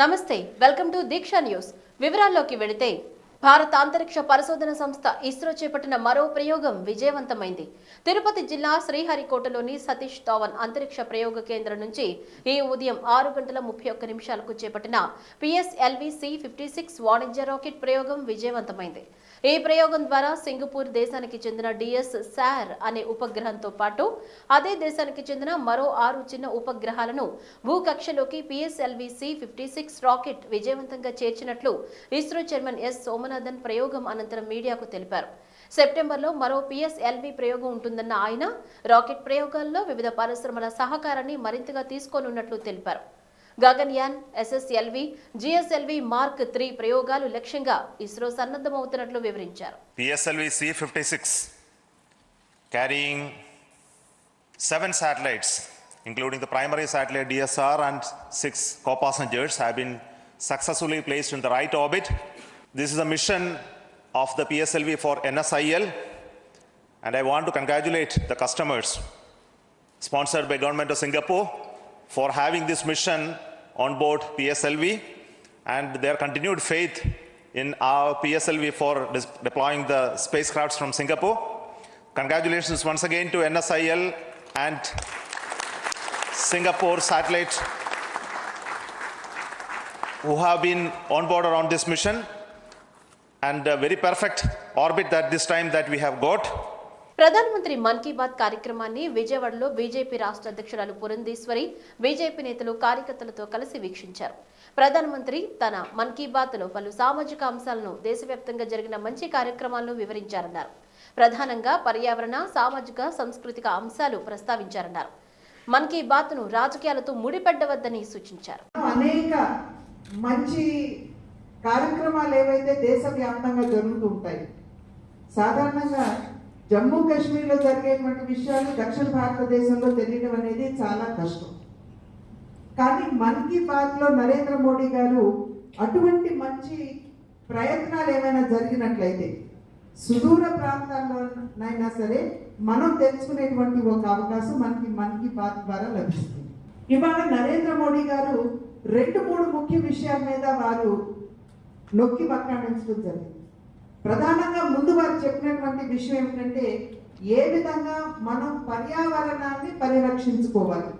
నమస్తే welcome to Deeksha news. వివరాల్లోకి వెళితే భారత అంతరిక్ష పరిశోధన సంస్థ ఇస్రో చేపట్టిన మరో ప్రయోగం విజయవంతమైంది. తిరుపతి జిల్లా శ్రీహరికోటలోని సతీష్ ధావన్ అంతరిక్ష ప్రయోగ కేంద్రం నుంచి ఈ ఉదయం ఆరు గంటల ముప్పై ఒక్క నిమిషాలకు చేపట్టిన పిఎస్ఎల్వి సి ఫిఫ్టీ సిక్స్ వాణిజ్య రాకెట్ ప్రయోగం విజయవంతమైంది. ఈ ప్రయోగం ద్వారా సింగపూర్ దేశానికి చెందిన డిఎస్ శార్ అనే ఉపగ్రహంతో పాటు అదే దేశానికి చెందిన మరో ఆరు చిన్న ఉపగ్రహాలను భూకక్షలోకి PSLV C fifty six rocket విజయవంతంగా చేర్చినట్లు ఇస్రో చైర్మన్ ఎస్ సోమనాథన్ ప్రయోగం అనంతరం మీడియాకు తెలిపారు. సెప్టెంబర్లో మరో పిఎస్ఎల్వి ప్రయోగం ఉంటుందన్న ఆయన రాకెట్ ప్రయోగాల్లో వివిధ పరిశ్రమల సహకారాన్ని మరింతగా తీసుకోనున్నట్లు తెలిపారు. Gaganyaan SSLV GSLV mark three ప్రయోగాలు లక్ష్యంగా ఇస్రో సన్నద్ధమవుతున్నట్లు వివరించారు PSLV C56 carrying seven satellites, including the primary satellite DSR and six co-passengers, have been successfully placed in the right orbit. This is a mission of the PSLV for NSIL, and I want to congratulate the customers sponsored by Government of Singapore for having this mission on board PSLV and their continued faith in our PSLV for deploying the spacecrafts from Singapore. Congratulations once again to NSIL and Singapore Satellite who have been on board around this mission and a very perfect orbit that this time that we have got. ప్రధానమంత్రి మన్ కీ బాత్ కార్యక్రమాన్ని విజయవాడలో BJP రాష్ట్ర అధ్యక్షురాలు Purandeswari BJP నేతలు కార్యకర్తలతో కలిసి వీక్షించారు. ప్రధానమంత్రి తన మన్ కీ బాత్లో పలు సామాజిక అంశాలను దేశవ్యాప్తంగా జరిగిన మంచి కార్యక్రమాలను వివరించారన్నారు. ప్రధానంగా పర్యావరణ సామాజిక సాంస్కృతిక అంశాలు ప్రస్తావించారన్నారు. మన్ కీ బాత్ను రాజకీయాలతో ముడిపెట్టవద్దని సూచించారు. అనేక మంచి కార్యక్రమాలు ఏవైతే దేశవ్యాప్తంగా జరుగుతుంటాయి సాధారణంగా జమ్మూ కాశ్మీర్లో జరిగేటువంటి విషయాలు దక్షిణ భారతదేశంలో తెలియడం అనేది చాలా కష్టం. కానీ మన్ కీ బాత్లో నరేంద్ర మోడీ గారు అటువంటి మంచి ప్రయత్నాలు ఏమైనా జరిగినట్లయితే సుదూర ప్రాంతాల్లోనైనా సరే మనం తెలుసుకునేటువంటి ఒక అవకాశం మనకి మన్ కీ బాత్ ద్వారా లభిస్తుంది. ఇవాళ నరేంద్ర మోడీ గారు రెండు మూడు ముఖ్య విషయాల మీద వారు నొక్కి వక్కాణించడం జరిగింది. ప్రధానంగా ముందు వారు చెప్పినటువంటి విషయం ఏమిటంటే ఏ విధంగా మనం పర్యావరణాన్ని పరిరక్షించుకోవాలి.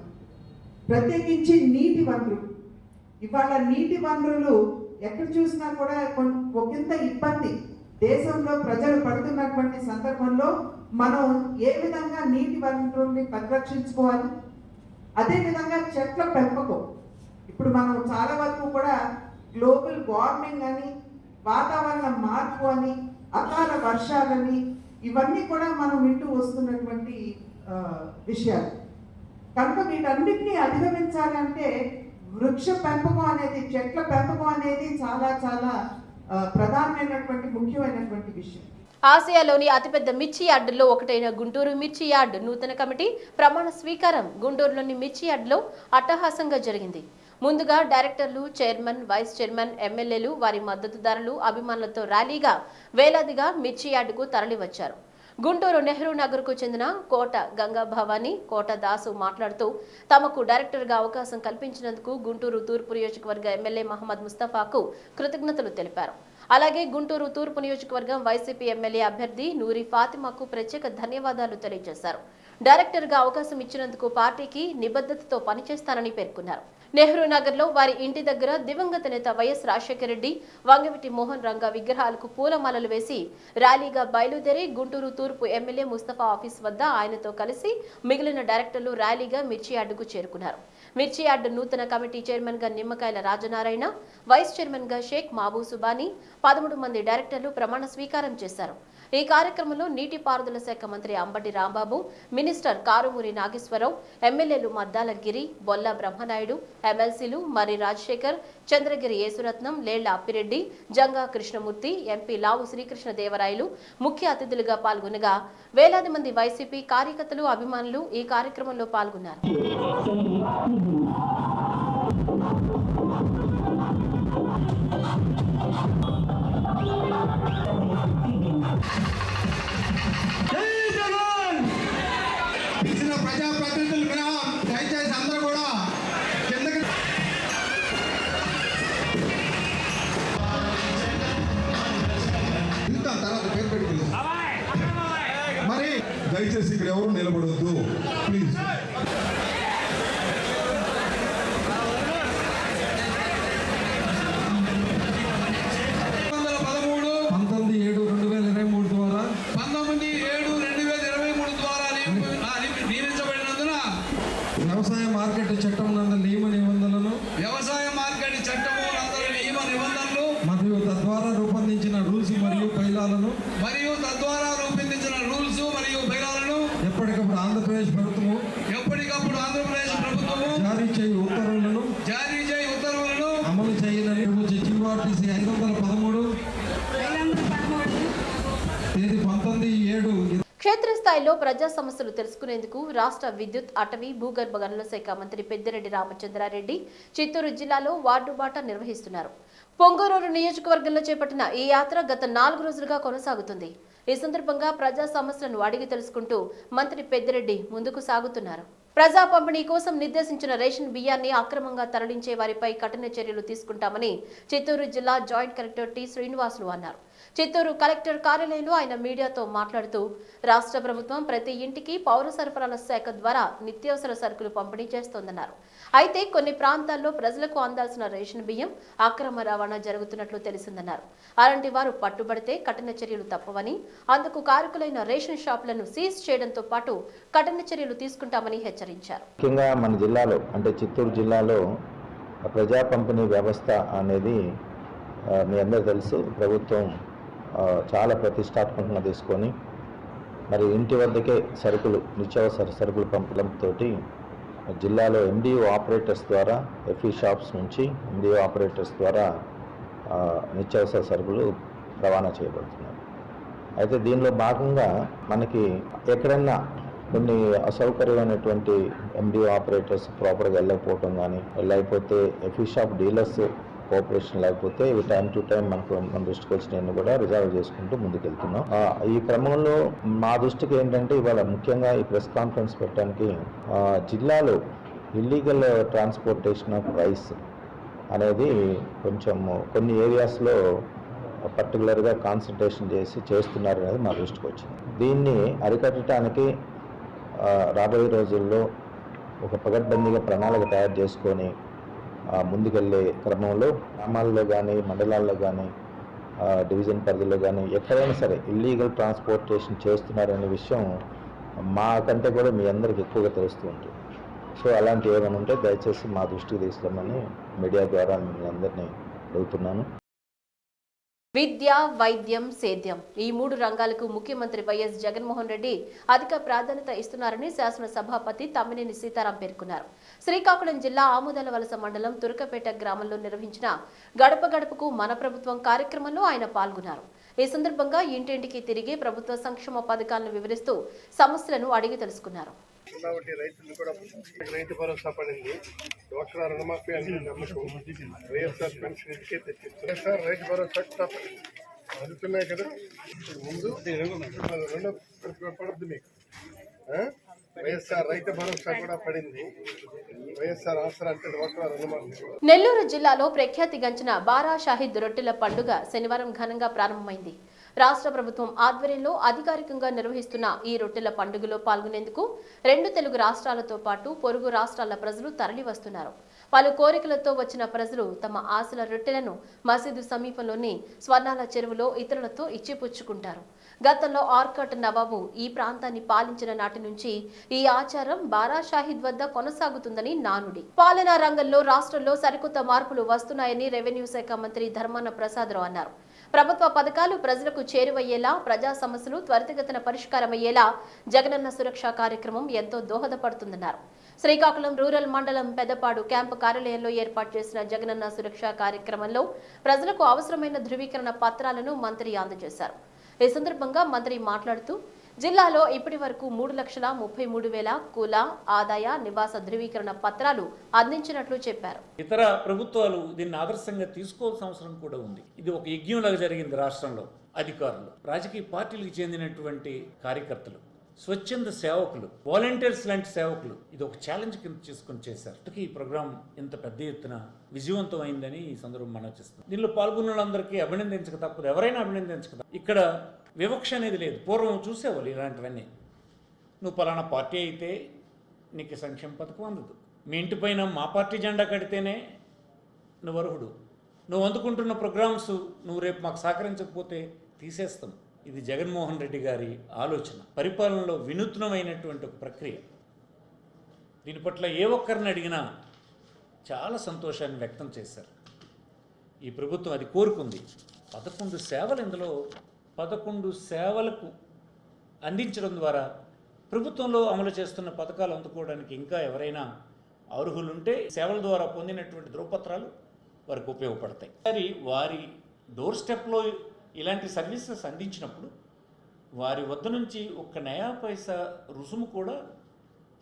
ప్రత్యేకించి నీటి వనరులు ఇవాళ నీటి వనరులు ఎక్కడ చూసినా కూడా ఒకంత ఇబ్బంది. దేశంలో ప్రజలు పడుతున్నటువంటి సందర్భంలో మనం ఏ విధంగా నీటి వనరుల్ని పరిరక్షించుకోవాలి? అదే విధంగా చెట్ల పెంపకం. ఇప్పుడు మనం చాలా వరకు కూడా గ్లోబల్ వార్మింగ్ అని వాతావరణ మార్పు అని అకాల వర్షాలని ఇవన్నీ కూడా మనం వింటూ వస్తున్నటువంటి విషయాలు. కనుక వీటన్నిటినీ అధిగమించాలంటే వృక్ష పెంపకం అనేది చెట్ల పెంపకం అనేది చాలా చాలా ప్రధానమైనటువంటి ముఖ్యమైనటువంటి విషయం. ఆసియాలోని అతిపెద్ద మిర్చి యార్డుల్లో ఒకటైన గుంటూరు మిర్చి యార్డ్ నూతన కమిటీ ప్రమాణ స్వీకారం గుంటూరులోని మిర్చి యార్డులో అట్టహాసంగా జరిగింది. ముందుగా డైరెక్టర్లు చైర్మన్ వైస్ చైర్మన్ ఎమ్మెల్యేలు వారి మద్దతుదారులు అభిమానులతో ర్యాలీగా వేలాదిగా మిర్చి యార్డుకు తరలివచ్చారు. గుంటూరు నెహ్రూ నగర్కు చెందిన కోట గంగా భవానీ కోట దాసు మాట్లాడుతూ తమకు డైరెక్టర్గా అవకాశం కల్పించినందుకు గుంటూరు తూర్పు నియోజకవర్గ ఎమ్మెల్యే మహమ్మద్ ముస్తఫాకు కృతజ్ఞతలు తెలిపారు. అలాగే గుంటూరు తూర్పు నియోజకవర్గం వైసీపీ ఎమ్మెల్యే అభ్యర్థి నూరి ఫాతిమాకు ప్రత్యేక ధన్యవాదాలు తెలియజేశారు. డైరెక్టర్గా అవకాశం ఇచ్చినందుకు పార్టీకి నిబద్ధతతో పనిచేస్తానని పేర్కొన్నారు. నెహ్రూ నగర్లో వారి ఇంటి దగ్గర దివంగత నేత వైఎస్ రాజశేఖర రెడ్డి వంగవిటి మోహన్ రంగ విగ్రహాలకు పూలమాలలు వేసి ర్యాలీగా బయలుదేరి గుంటూరు తూర్పు ఎమ్మెల్యే ముస్తఫా ఆఫీస్ వద్ద ఆయనతో కలిసి మిగిలిన డైరెక్టర్లు ర్యాలీగా మిర్చి యార్డుకు చేరుకున్నారు. మిర్చి యార్డు నూతన కమిటీ చైర్మన్గా నిమ్మకాయల రాజనారాయణ వైస్ చైర్మన్గా షేక్ మాబూ సుబానీ పదమూడు మంది డైరెక్టర్లు ప్రమాణ స్వీకారం చేశారు. ఈ కార్యక్రమంలో నీటిపారుదల శాఖ మంత్రి అంబటి రాంబాబు మినిస్టర్ కారుమూరి నాగేశ్వరరావు ఎమ్మెల్యేలు మద్దాల గిరి బొల్ల బ్రహ్మనాయుడు ఎమ్మెల్సీలు మరి రాజశేఖర్ చంద్రగిరి యేసురత్నం లేళ్ళ అప్పిరెడ్డి జంగా కృష్ణమూర్తి ఎంపీ లావు శ్రీకృష్ణ దేవరాయలు ముఖ్య అతిథులుగా పాల్గొనగా వేలాది మంది వైసీపీ కార్యకర్తలు అభిమానులు ఈ కార్యక్రమంలో పాల్గొన్నారు. ద్వారా. నియమి- ఆ, నియమి- నియమించబడినందున వ్యవసాయ మార్కెట్ చట్టం నందు నియమ నిబంధనలను వ్యవసాయ మార్కెట్ నందరి నియమ నిబంధనలు మరియు తద్వారా రూపొందించిన రూల్స్ మరియు పైలాలను మరియు తద్వారా రూపొందించిన రూల్స్ మరియు బైలాలను ఎప్పటికప్పుడు ఆంధ్రప్రదేశ్ ప్రభుత్వము ఎప్పటికప్పుడు ఆంధ్రప్రదేశ్ ప్రభుత్వము జారీ చేయు ఉత్తర్వులను జారీ చేయి ఉత్తర్వులను అమలు చేయనని జీవోఆర్టీసీ ఐదు వందల పదమూడు తేదీ పంతొమ్మిది ఏడు క్షేత్రస్థాయిలో ప్రజా సమస్యలు తెలుసుకునేందుకు రాష్ట్ర విద్యుత్ అటవీ భూగర్భ గనుల శాఖ మంత్రి పెద్దిరెడ్డి రామచంద్రారెడ్డి చిత్తూరు జిల్లాలో వార్డు బాట నిర్వహిస్తున్నారు. పొంగూరు నియోజకవర్గంలో చేపట్టిన ఈ యాత్ర గత నాలుగు రోజులుగా కొనసాగుతుంది. ఈ సందర్భంగా ప్రజా సమస్యలను అడిగి తెలుసుకుంటూ మంత్రి పెద్దిరెడ్డి ముందుకు సాగుతున్నారు. ప్రజా పంపిణీ కోసం నిర్దేశించిన రేషన్ బియ్యాన్ని అక్రమంగా తరలించే వారిపై కఠిన చర్యలు తీసుకుంటామని చిత్తూరు జిల్లా జాయింట్ కలెక్టర్ టి శ్రీనివాసులు అన్నారు. చిత్తూరు కలెక్టర్ కార్యాలయంలో ఆయన మీడియాతో మాట్లాడుతూ రాష్ట్ర ప్రభుత్వం ప్రతి ఇంటికి పౌర సరఫరాల శాఖ ద్వారా నిత్యావసర సరుకులు పంపిణీ చేస్తోందన్నారు. అయితే కొన్ని ప్రాంతాల్లో ప్రజలకు అందాల్సిన రేషన్ బియ్యం అక్రమ రవాణా జరుగుతున్నట్లు తెలిసిందన్నారు. అలాంటి వారు పట్టుబడితే కఠిన చర్యలు తప్పవని అందుకు కారకులైన రేషన్ షాపులను సీజ్ చేయడంతో పాటు కఠిన చర్యలు తీసుకుంటామని హెచ్చరించారు. ముఖ్యంగా మన జిల్లాలో అంటే చిత్తూరు జిల్లాలో ప్రజా పంపిణీ వ్యవస్థ అనేది మీ అందరూ తెలుసు ప్రభుత్వం చాలా ప్రతిష్టాత్మకంగా తీసుకొని మరి ఇంటి వద్దకే సరుకులు నిత్యావసర సరుకులు పంపడంతో జిల్లాలో ఎండిఓ ఆపరేటర్స్ ద్వారా ఎఫ్ఈ షాప్స్ నుంచి ఎండిఓ ఆపరేటర్స్ ద్వారా నిత్యావసర సరుకులు రవాణా చేయబడుతున్నాయి అయితే దీనిలో భాగంగా మనకి ఎక్కడన్నా కొన్ని అసౌకర్యమైనటువంటి ఎండిఓ ఆపరేటర్స్ ప్రాపర్గా వెళ్ళకపోవటం కానీ లేకపోతే ఎఫీ షాప్ డీలర్స్ కోఆపరేషన్ లేకపోతే ఇవి టైం టు టైం మనకు మన దృష్టికి వచ్చినవి కూడా రిజాల్వ్ చేసుకుంటూ ముందుకెళ్తున్నాం. ఈ క్రమంలో మా దృష్టికి ఏంటంటే ఇవాళ ముఖ్యంగా ఈ ప్రెస్ కాన్ఫరెన్స్ పెట్టడానికి జిల్లాలో ఇల్లీగల్ ట్రాన్స్పోర్టేషన్ ఆఫ్ రైస్ అనేది కొంచెం కొన్ని ఏరియాస్లో పర్టికులర్గా కాన్సన్ట్రేషన్ చేసి చేస్తున్నారు అనేది మా దృష్టికి వచ్చింది దీన్ని అరికట్టడానికి రాబోయే రోజుల్లో ఒక పగడ్బందీగా ప్రణాళిక తయారు చేసుకొని ముందుకెళ్ళే క్రమంలో గ్రామాల్లో కానీ మండలాల్లో కానీ డివిజన్ పరిధిలో కానీ ఎక్కడైనా సరే ఇల్లీగల్ ట్రాన్స్పోర్టేషన్ చేస్తున్నారనే విషయం మాకంటే కూడా మీ అందరికి ఎక్కువగా తెలుస్తూ ఉంటుంది. సో అలాంటి ఏమైనా ఉంటే దయచేసి మా దృష్టికి తీసుకురమ్మని మీడియా ద్వారా మిమ్మల్ని అందరినీ అడుగుతున్నాను. విద్య వైద్యం సేద్యం ఈ మూడు రంగాలకు ముఖ్యమంత్రి వైఎస్ జగన్మోహన్ రెడ్డి అధిక ప్రాధాన్యత ఇస్తున్నారని శాసన సభాపతి తమ్మినేని సీతారాం పేర్కొన్నారు. శ్రీకాకుళం జిల్లా ఆముదాల వలస మండలం తురకపేట గ్రామంలో నిర్వహించిన గడప గడపకు మన ప్రభుత్వం కార్యక్రమంలో ఆయన పాల్గొన్నారు. ఈ సందర్భంగా ఇంటింటికి తిరిగి ప్రభుత్వ సంక్షేమ పథకాలను వివరిస్తూ సమస్యలను అడిగి తెలుసుకున్నారు. కాబట్టి రైతులు కూడా రైతు భరోసా పడింది. డ్వాక్రా రుణమాఫీ అంటే నమ్మకం. వైఎస్ఆర్ పెన్షన్ ఇంటికే తెచ్చింది వైఎస్ఆర్ రైతు భరోసా కూడా పడింది. అందుతున్నాయి కదా. ముందు రెండో పడుతుంది మీకు. నెల్లూరు జిల్లాలో ప్రఖ్యాతి గంచిన బారా షాహిద్ రొట్టెల పండుగ శనివారం ఘనంగా ప్రారంభమైంది. రాష్ట్ర ప్రభుత్వం ఆధ్వర్యంలో అధికారికంగా నిర్వహిస్తున్న ఈ రొట్టెల పండుగలో పాల్గొనేందుకు రెండు తెలుగు రాష్ట్రాలతో పాటు పొరుగు రాష్ట్రాల ప్రజలు తరలి వస్తున్నారు. పలు కోరికలతో వచ్చిన ప్రజలు తమ ఆశల రొట్టెలను మసీదు సమీపంలోని స్వర్ణాల చెరువులో ఇతరులతో ఇచ్చిపుచ్చుకుంటారు. గతంలో ఆర్కట్ నవాబు ఈ ప్రాంతాన్ని పాలించిన నాటి నుంచి ఈ ఆచారం బారా షాహిద్ వద్ద కొనసాగుతుందని నానుడి. పాలనా రంగంలో రాష్ట్రంలో సరికొత్త మార్పులు వస్తున్నాయని రెవెన్యూ శాఖ మంత్రి ధర్మాన ప్రసాదరావు అన్నారు. ప్రభుత్వ పథకాలు ప్రజలకు చేరువయ్యేలా ప్రజా సమస్యలు త్వరితగతిన పరిష్కారమయ్యేలా జగనన్న సురక్ష కార్యక్రమం ఎంతో దోహదపడుతుందన్నారు. శ్రీకాకుళం రూరల్ మండలం పెద్దపాడు క్యాంపు కార్యాలయంలో ఏర్పాటు చేసిన జగనన్న సురక్ష కార్యక్రమంలో ప్రజలకు అవసరమైన ధృవీకరణ పత్రాలను మంత్రి అందజేశారు. ఈ సందర్భంగా మంత్రి మాట్లాడుతూ జిల్లాలో ఇప్పటి వరకు మూడు లక్షల ముప్పై మూడు వేల కుల ఆదాయ నివాస ధృవీకరణ పత్రాలు అందించినట్లు చెప్పారు. ఇతర ప్రభుత్వాలు దీన్ని ఆదర్శంగా తీసుకోవాల్సిన అవసరం కూడా ఉంది. ఇది ఒక యజ్ఞంలాగా జరిగింది రాష్ట్రంలో అధికారులు. రాజకీయ పార్టీలకు చెందినటువంటి కార్యకర్తలు స్వచ్ఛంద సేవకులు వాలంటీర్స్ లాంటి సేవకులు. ఇది ఒక ఛాలెంజ్ కింద చేసుకొని చేశారు. ఈ ప్రోగ్రాం ఇంత పెద్ద ఎత్తున విజయవంతం అయిందని ఈ సందర్భం మనచేస్తుంది దీనిలో పాల్గొన్న వాళ్ళందరికీ అభినందించక తప్పదు. ఎవరైనా అభినందించక ఇక్కడ వివక్ష అనేది లేదు. పూర్వం చూసేవాళ్ళు ఇలాంటివన్నీ. నువ్వు పలానా పార్టీ అయితే నీకు సంక్షేమ పథకం అందదు. మీ ఇంటి పైన మా పార్టీ జెండా కడితేనే నువ్వు అర్హుడు. నువ్వు అందుకుంటున్న ప్రోగ్రామ్స్ నువ్వు రేపు మాకు సహకరించకపోతే తీసేస్తాం. ఇది జగన్మోహన్ రెడ్డి గారి ఆలోచన. పరిపాలనలో వినూత్నమైనటువంటి ఒక ప్రక్రియ. దీని పట్ల ఏ ఒక్కరిని అడిగినా చాలా సంతోషాన్ని వ్యక్తం చేశారు. ఈ ప్రభుత్వం అది కోరుకుంది. పదకొండు సేవలు ఇందులో పదకొండు సేవలకు అందించడం ద్వారా ప్రభుత్వంలో అమలు చేస్తున్న పథకాలు అందుకోవడానికి ఇంకా ఎవరైనా అర్హులుంటే సేవల ద్వారా పొందినటువంటి ధృవపత్రాలు వారికి ఉపయోగపడతాయి. మరి వారి డోర్ స్టెప్లో ఇలాంటి సర్వీసెస్ అందించినప్పుడు వారి వద్ద నుంచి ఒక్క నయా పైసా రుసుము కూడా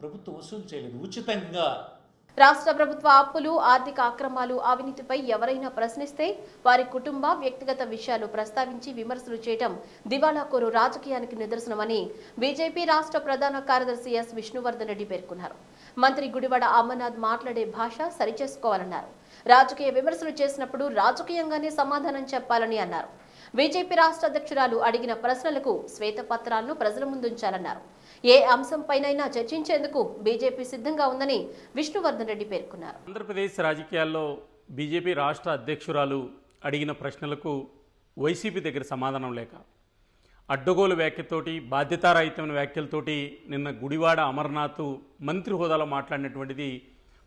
ప్రభుత్వం వసూలు చేయలేదు. ఉచితంగా రాష్ట్ర ప్రభుత్వ అప్పులు ఆర్థిక అక్రమాలు అవినీతిపై ఎవరైనా ప్రశ్నిస్తే వారి కుటుంబ వ్యక్తిగత విషయాలు ప్రస్తావించి విమర్శలు చేయటం దివాళాకోరు రాజకీయానికి నిదర్శనమని బీజేపీ రాష్ట్ర ప్రధాన కార్యదర్శి ఎస్. విష్ణువర్ధన్ రెడ్డి పేర్కొన్నారు. మంత్రి గుడివాడ అమర్నాథ్ మాట్లాడే భాష సరిచేసుకోవాలన్నారు. రాజకీయ విమర్శలు చేసినప్పుడు రాజకీయంగానే సమాధానం చెప్పాలని అన్నారు. బీజేపీ రాష్ట్ర అధ్యక్షురాలు అడిగిన ప్రశ్నలకు శ్వేతపత్రాలను ప్రజల ముందుంచాలన్నారు. ఏ అంశంపైనైనా చర్చించేందుకు బీజేపీ సిద్ధంగా ఉందని విష్ణువర్ధన్ రెడ్డి పేర్కొన్నారు. ఆంధ్రప్రదేశ్ రాజకీయాల్లో బీజేపీ రాష్ట్ర అధ్యక్షురాలు అడిగిన ప్రశ్నలకు వైసీపీ దగ్గర సమాధానం లేక అడ్డగోలు వ్యాఖ్యతోటి బాధ్యతారహితమైన వ్యాఖ్యలతోటి నిన్న గుడివాడ అమర్నాథ్ మంత్రి హోదాలో మాట్లాడినటువంటిది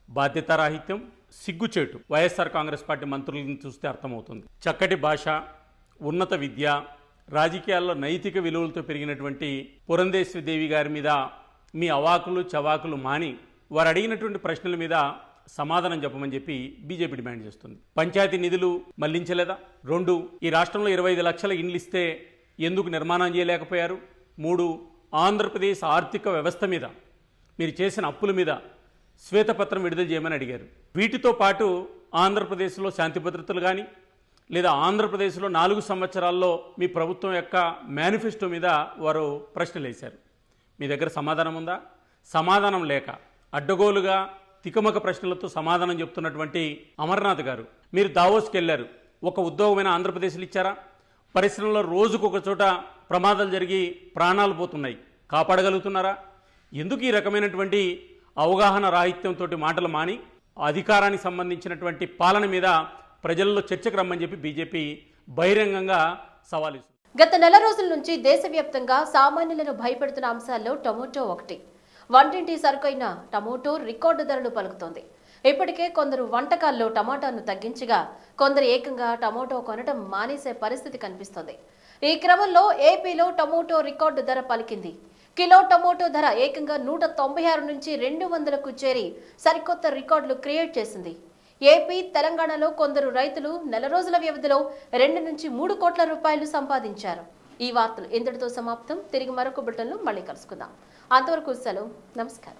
బాధ్యతారాహిత్యం సిగ్గుచేటు. వైఎస్ఆర్ కాంగ్రెస్ పార్టీ మంత్రులను చూస్తే అర్థమవుతుంది. చక్కటి భాష ఉన్నత విద్య రాజకీయాల్లో నైతిక విలువలతో పెరిగినటువంటి పురంధేశ్వరి దేవి గారి మీద మీ అవాకులు చవాకులు మాని వారు అడిగినటువంటి ప్రశ్నల మీద సమాధానం చెప్పమని చెప్పి బీజేపీ డిమాండ్ చేస్తుంది. పంచాయతీ నిధులు మళ్ళించలేదా? రెండు ఈ రాష్ట్రంలో ఇరవై ఐదు లక్షల ఇండ్లు ఇస్తే ఎందుకు నిర్మాణం చేయలేకపోయారు? మూడు ఆంధ్రప్రదేశ్ ఆర్థిక వ్యవస్థ మీద మీరు చేసిన అప్పుల మీద శ్వేతపత్రం విడుదల చేయమని అడిగారు. వీటితో పాటు ఆంధ్రప్రదేశ్లో శాంతి భద్రతలు కానీ లేదా ఆంధ్రప్రదేశ్లో నాలుగు సంవత్సరాల్లో మీ ప్రభుత్వం యొక్క మేనిఫెస్టో మీద వారు ప్రశ్నలు వేశారు. మీ దగ్గర సమాధానం ఉందా? సమాధానం లేక అడ్డగోలుగా తికమక ప్రశ్నలతో సమాధానం చెప్తున్నటువంటి అమర్నాథ్ గారు మీరు దావోస్కి వెళ్ళారు. ఒక ఉద్యోగమైన ఆంధ్రప్రదేశ్లో ఇచ్చారా? పరిశ్రమలో రోజుకు ఒక చోట ప్రమాదాలు జరిగి ప్రాణాలు పోతున్నాయి. కాపాడగలుగుతున్నారా? ఎందుకు ఈ రకమైనటువంటి అవగాహన రాహిత్యంతో మాటలు మాని అధికారానికి సంబంధించినటువంటి పాలన మీద ప్రజల్లో చర్చకు రమ్మని చెప్పి బీజేపీ బహిరంగంగా సవాల్ ఇస్తుంది గత నెల రోజుల నుంచి దేశవ్యాప్తంగా సామాన్యులను భయపెడుతున్న అంశాల్లో టమోటో ఒకటి వంటింటి సరుకైన టమోటో రికార్డు ధరలు పలుకుతోంది. ఇప్పటికే కొందరు వంటకాల్లో టమాటాను తగ్గించగా కొందరు ఏకంగా టమోటో కొనడం మానేసే పరిస్థితి కనిపిస్తోంది. ఈ క్రమంలో ఏపీలో టమోటో రికార్డు ధర పలికింది. కిలో టమోటో ధర ఏకంగా నూట తొంభై ఆరు నుంచి రెండు వందలకు చేరి సరికొత్త రికార్డులు క్రియేట్ చేసింది. ఏపీ తెలంగాణలో కొందరు రైతులు నెల రోజుల వ్యవధిలో రెండు నుంచి మూడు కోట్ల రూపాయలు సంపాదించారు. ఈ వార్తలు ఇంతటితో సమాప్తం. తిరిగి మరొక బులెటిన్లో మళ్ళీ కలుసుకుందాం. అంతవరకు సెలవు. నమస్కారం.